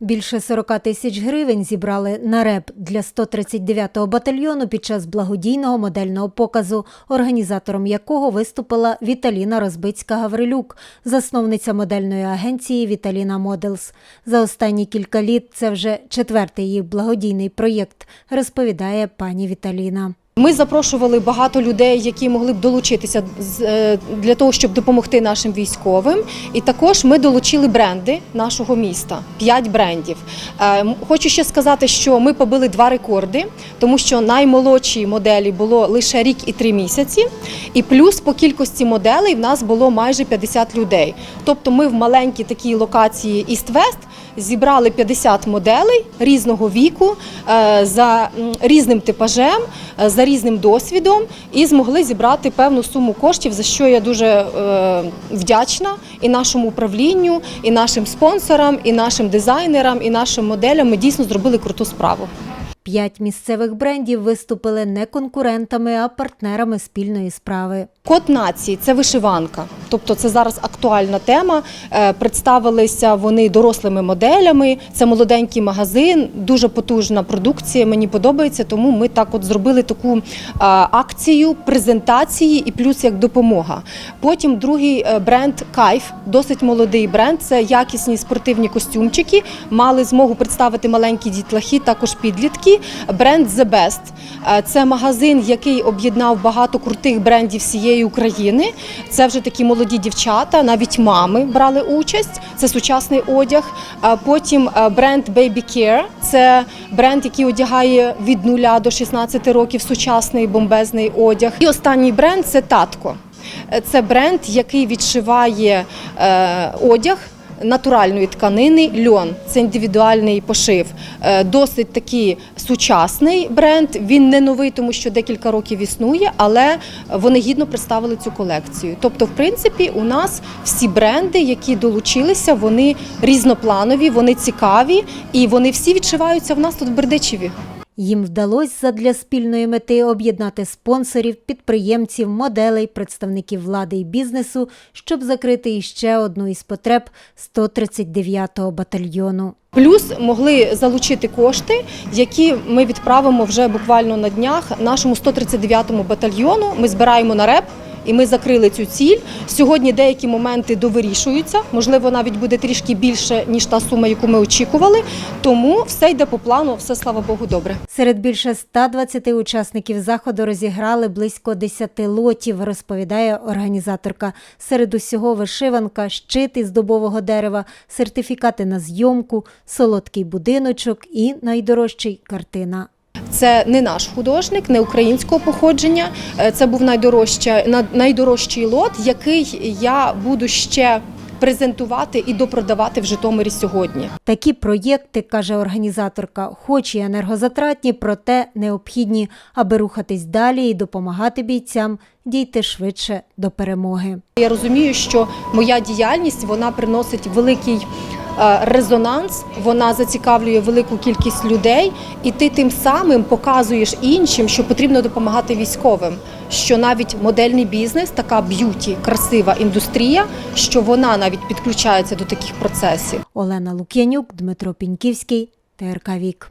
Більше 40 тисяч гривень зібрали на реп для 139-го батальйону під час благодійного модельного показу, організатором якого виступила Віталіна Розбицька-Гаврилюк, засновниця модельної агенції Віталіна Моделс. За останні кілька літ це вже четвертий її благодійний проєкт, розповідає пані Віталіна. Ми запрошували багато людей, які могли б долучитися е, для того, щоб допомогти нашим військовим. І також ми долучили бренди нашого міста п'ять брендів. Е, Хочу ще сказати, що ми побили два рекорди, тому що наймолодшій моделі було лише рік і три місяці. І плюс по кількості моделей в нас було майже 50 людей. Тобто ми в маленькій такій локації Іст-Вест зібрали 50 моделей різного віку е, за різним типажем, е, за різним досвідом і змогли зібрати певну суму коштів, за що я дуже е, вдячна і нашому управлінню, і нашим спонсорам, і нашим дизайнерам, і нашим моделям. Ми дійсно зробили круту справу. П'ять місцевих брендів виступили не конкурентами, а партнерами спільної справи. Код нації це вишиванка. Тобто це зараз актуальна тема. Е, Представилися вони дорослими моделями. Це молоденький магазин, дуже потужна продукція. Мені подобається, тому ми так от зробили таку е, акцію презентації і плюс як допомога. Потім другий е, бренд Кайф, досить молодий бренд. Це якісні спортивні костюмчики. Мали змогу представити маленькі дітлахи, також підлітки. Бренд The Best. Е, Це магазин, який об'єднав багато крутих брендів всієї України. Це вже такі молоді дівчата, навіть мами брали участь. Це сучасний одяг. Потім е, бренд Baby Care. Це бренд, який одягає від 0 до 16 років сучасний бомбезний одяг. І останній бренд це Татко. Е, Це бренд, який відшиває е, одяг натуральної тканини льон. Це індивідуальний пошив. Е, Досить такий сучасний бренд. Він не новий, тому що декілька років існує, але вони гідно представили цю колекцію. Тобто, в принципі, у нас всі бренди, які долучилися, вони різнопланові, вони цікаві і вони всі відшиваються в нас тут в Бердичеві. Їм вдалося задля спільної мети об'єднати спонсорів, підприємців, моделей, представників влади і бізнесу, щоб закрити іще одну із потреб 139-го батальйону. Плюс могли залучити кошти, які ми відправимо вже буквально на днях нашому 139-му батальйону. Ми збираємо на реп. І ми закрили цю ціль. Сьогодні деякі моменти довирішуються. Можливо, навіть буде трішки більше ніж та сума, яку ми очікували. Тому все йде по плану, все слава Богу, добре. Серед більше 120 учасників заходу розіграли близько 10 лотів, розповідає організаторка. Серед усього вишиванка, щит із дубового дерева, сертифікати на зйомку, солодкий будиночок і найдорожчий картина. Це не наш художник, не українського походження. Е, Це був найдорожча, на- найдорожчий лот, який я буду ще презентувати і допродавати в Житомирі сьогодні. Такі проєкти, каже організаторка, хоч і енергозатратні, проте необхідні, аби рухатись далі і допомагати бійцям дійти швидше до перемоги. Я розумію, що моя діяльність вона приносить великий резонанс, вона зацікавлює велику кількість людей, і ти тим самим показуєш іншим, що потрібно допомагати військовим. Що навіть модельний бізнес, така б'юті, красива індустрія, що вона навіть підключається до таких процесів. Олена Лук'янюк, Дмитро Піньківський, ТРК Вік.